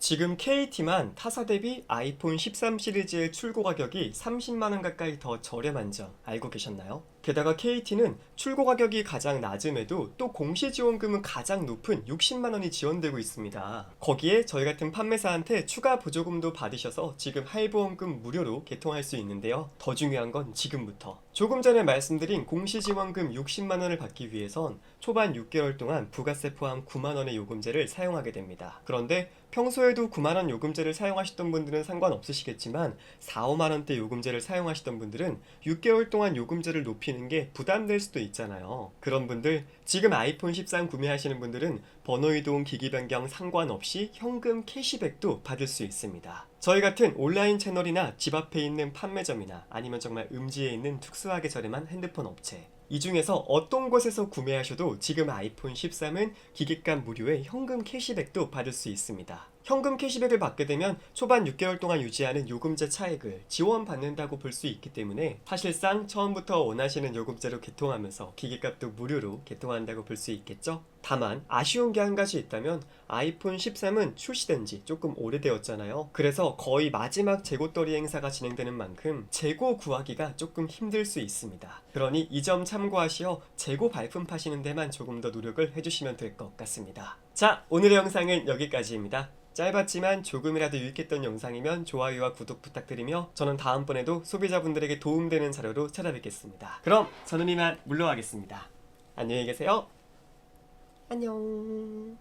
지금 KT만 타사 대비 아이폰 13 시리즈의 출고 가격이 30만원 가까이 더 저렴한 점 알고 계셨나요? 게다가 KT는 출고 가격이 가장 낮음에도 또 공시 지원금은 가장 높은 60만원이 지원되고 있습니다. 거기에 저희 같은 판매사한테 추가 보조금도 받으셔서 지금 할부원금 무료로 개통할 수 있는데요. 더 중요한 건 지금부터. 조금 전에 말씀드린 공시 지원금 60만원을 받기 위해선 초반 6개월 동안 부가세 포함 9만원의 요금제를 사용하게 됩니다. 그런데 평소에도 9만원 요금제를 사용하셨던 분들은 상관없으시겠지만 4, 5만원대 요금제를 사용하시던 분들은 6개월 동안 요금제를 높이는 게 부담될 수도 있잖아요. 그런 분들 지금 아이폰 13 구매하시는 분들은 번호 이동 기기 변경 상관없이 현금 캐시백도 받을 수 있습니다. 저희 같은 온라인 채널이나 집 앞에 있는 판매점이나 아니면 정말 음지에 있는 특수하게 저렴한 핸드폰 업체 이 중에서 어떤 곳에서 구매하셔도 지금 아이폰 13은 기기값 무료의 현금 캐시백도 받을 수 있습니다. 현금 캐시백을 받게 되면 초반 6개월 동안 유지하는 요금제 차액을 지원받는다고 볼 수 있기 때문에 사실상 처음부터 원하시는 요금제로 개통하면서 기기값도 무료로 개통한다고 볼 수 있겠죠? 다만 아쉬운 게 한 가지 있다면 아이폰 13은 출시된 지 조금 오래되었잖아요. 그래서 거의 마지막 재고떨이 행사가 진행되는 만큼 재고 구하기가 조금 힘들 수 있습니다. 그러니 이 점 참고하시어 재고 발품 파시는 데만 조금 더 노력을 해주시면 될 것 같습니다. 자, 오늘의 영상은 여기까지입니다. 짧았지만 조금이라도 유익했던 영상이면 좋아요와 구독 부탁드리며 저는 다음번에도 소비자분들에게 도움되는 자료로 찾아뵙겠습니다. 그럼 저는 이만 물러가겠습니다. 안녕히 계세요. 안녕.